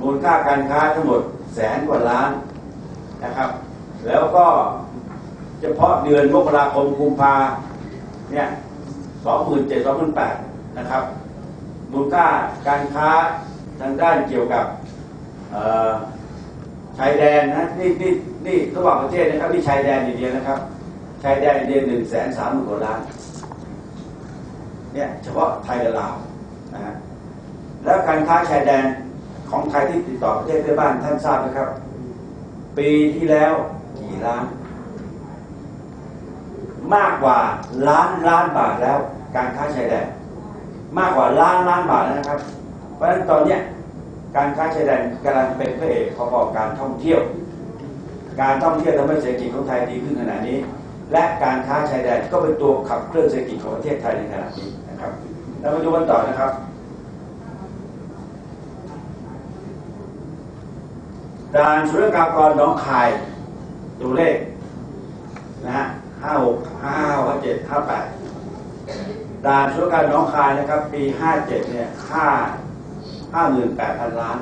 มูลค่าการค้าทั้งหมดแสนกว่าล้านนะครับ แล้วก็เฉพาะเดือนมกราคมกุมภาเนี่ยสองหมื่นเจ็ดสองหมื่นแปดนะครับมูลค่าการค้าทางด้านเกี่ยวกับชายแดนนะนี่นี่นี่ระหว่างประเทศนะครับนี่ชายแดนอย่างเดียวนะครับชายแดนอินเดียหนึ่งแสนสามหมื่นกว่าล้านเนี่ยเฉพาะไทยกับลาวนะฮะแล้วการค้าชายแดน ของไทยที่ติดต่อประเทศเพื่อนบ้านท่านทราบนะครับ ปีที่แล้วกี่ล้าน มากกว่าล้านล้านบาทแล้ว การค้าชายแดนมากกว่าล้านล้านบาทแล้วนะครับ เพราะฉะนั้นตอนเนี้ยการค้าชายแดนกำลังเป็นพระเอกของการท่องเที่ยว การท่องเที่ยวทำให้เศรษฐกิจของไทยดีขึ้นขนาดนี้ และการค้าชายแดนก็เป็นตัวขับเคลื่อนเศรษฐกิจของประเทศไทยในขณะนี้นะครับเรามาดูกันต่อนะครับ ด่านสุรกากรหน้องคายตัวเลขนะฮะห้าหกห้าห้าเจ็ดห้าแปดด่านสุรกากรหน้องคายนะครับ ปีห้าเจ็ดเนี่ยห้าห้าหมื่นแปดพันล้าน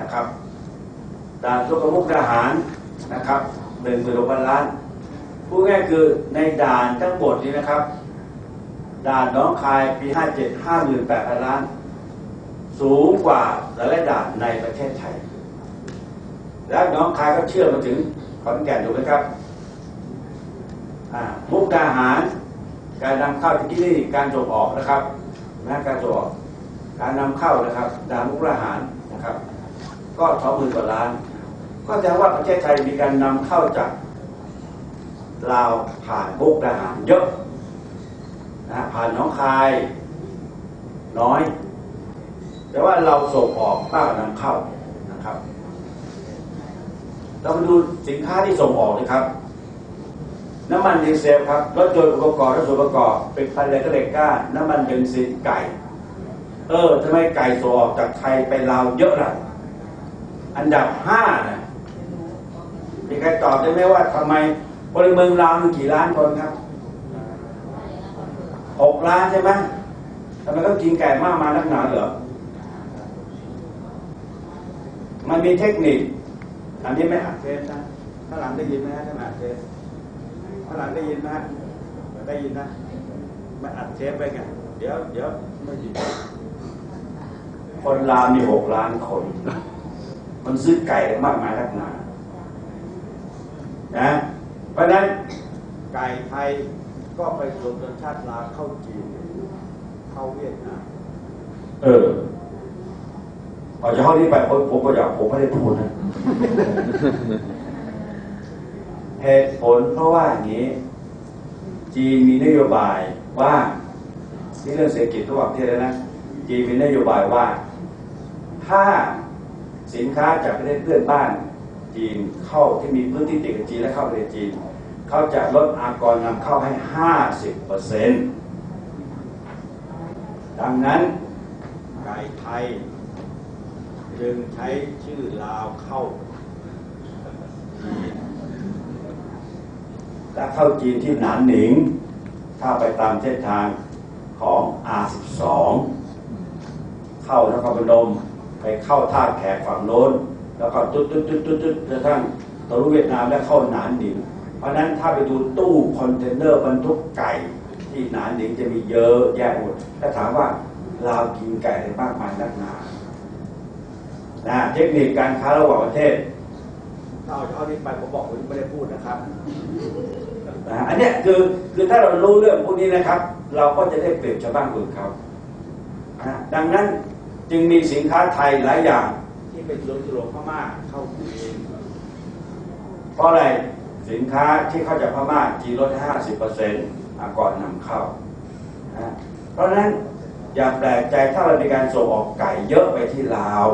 นะครับด่านสุรกมุกดาหารนะครับหนึ่งหมื่นหกพันล้านพูดง่ายคือในด่านทั้งหมดนี้นะครับ ด่านหน้องคายปีห้าเจ็ดห้าหมื่นแปดพันล้าน สูงกว่าหลายด่านในประเทศไทย แล้วน้องคายก็เชื่อมาถึงขอนแก่นถูกไหมครับมุกดาหาร การนำเข้าที่นี่การส่งออกนะครับนะการส่งออกการนำเข้านะครับดามุกดาหารนะครับ ก็สองหมื่นกว่าล้าน ก็แสดงว่าประเทศไทยมีการนำเข้าจากลาวผ่านมุกดาหารเยอะนะผ่านน้องคายน้อย แต่ว่าเราส่งออกมากกว่านำเข้านะครับ เรามาดูสินค้าที่ส่งออกนะครับ น้ำมันดีเซลครับรถยนต์อุปกรณ์รถส่วนประกอบ เป็นพันเลก็เล็กก้า น้ำมันเบนซินไก่ เออทำไมไก่ส่งออกจากไทยไปลาวเยอะล่ะอันดับห้านะมีใครตอบได้ไหมว่าทำไมพลเมืองลาวมีกี่ล้านคนครับหกล้านใช่ไหมทำไมต้องกินไก่มากมานักหนาเหรอมันมีเทคนิค อันนี้ไม่อัดเทปนะข้างหลังได้ยินไหมฮะท่านอัดเทปข้างหลังได้ยินไหมฮะได้ยินนะไม่อัดเทปไปกันเดี๋ยวเดี๋ยวไม่ยินคนลาวมีหกล้านคน มันซื้อไก่ได้มากมายนักหนานะ เพราะฉะนั้นไก่ไทยก็ไปรวมชนชาติลาวเข้าจีนเข้าเวียดนามเออ ออจากห้องนี้ไปผมผมก็อยากผมไม่ได้พูดนะเหตุผลเพราะว่าอย่างนี้ จีนมีนโยบายว่าที่เรื่องเศรษฐกิจระหว่างประเทศแล้วนะจีนมีนโยบายว่า ถ้าสินค้าจากประเทศเพื่อนบ้าน จีนเข้าที่มีพื้นที่ติดกับจีนและเข้าประเทศจีน เขาจะลดอากรนำเข้าให้ 50เปอร์เซ็นต์ดังนั้นไก่ไทย จึงใช้ชื่อลาวเข้าจีนถ้าเข้าจีนที่หนานหนิง ถ้าไปตามเส้นทางของ R12 เข้านครพนมไปเข้าท่าแขกฝั่งโน้น แล้วก็จุดจุดจุดจุดจุดกระทั่งตะลุเวียดนามและเข้าหนานหนิง เพราะฉะนั้นถ้าไปดูตู้คอนเทนเนอร์บรรทุกไก่ที่หนานหนิงจะมีเยอะแยะหมดถ้าถามว่าลาวกินไก่ได้มากมายนักหนา นะเทคนิคการค้าระหว่างประเทศถ้าเอาเท่านี้ไปผมบอกผมไม่ได้พูดนะครับนะอันเนี้ยคือคือถ้าเรารู้เรื่องพวกนี้นะครับ เราก็จะได้เปรียบชาวบ้านคนเขานะดังนั้นจึงมีสินค้าไทยหลายอย่าง ที่เป็นรวมตัวพม่าเข้าจีนเพราะอะไรสินค้าที่เข้าจากพม่าจีนลดห้าสิบเปอร์เซ็นต์ก่อนนำเข้านะเพราะฉะนั้นอย่าแปลกใจถ้าเรามีการส่งออกไก่เยอะไปที่ลาว